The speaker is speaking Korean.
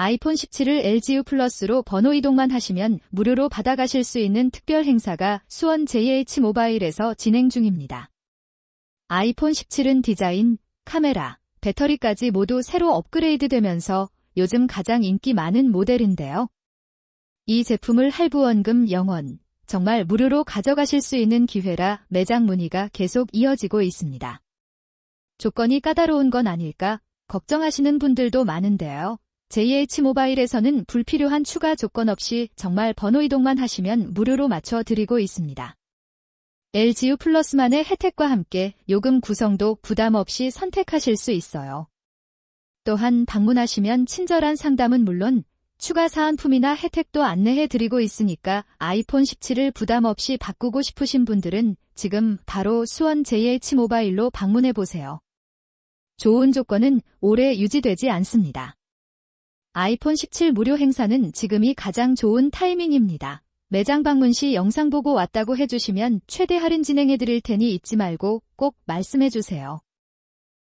아이폰 17을 LGU 플러스로 번호 이동만 하시면 무료로 받아가실 수 있는 특별 행사가 수원 JH 모바일에서 진행 중입니다. 아이폰 17은 디자인, 카메라, 배터리까지 모두 새로 업그레이드 되면서 요즘 가장 인기 많은 모델인데요. 이 제품을 할부원금 0원, 정말 무료로 가져가실 수 있는 기회라 매장 문의가 계속 이어지고 있습니다. 조건이 까다로운 건 아닐까 걱정하시는 분들도 많은데요. JH 모바일에서는 불필요한 추가 조건 없이 정말 번호 이동만 하시면 무료로 맞춰 드리고 있습니다. LGU 플러스만의 혜택과 함께 요금 구성도 부담 없이 선택하실 수 있어요. 또한 방문하시면 친절한 상담은 물론 추가 사은품이나 혜택도 안내해 드리고 있으니까 아이폰 17을 부담 없이 바꾸고 싶으신 분들은 지금 바로 수원 JH 모바일로 방문해 보세요. 좋은 조건은 오래 유지되지 않습니다. 아이폰 17 무료 행사는 지금이 가장 좋은 타이밍입니다. 매장 방문 시 영상 보고 왔다고 해주시면 최대 할인 진행해 드릴 테니 잊지 말고 꼭 말씀해 주세요.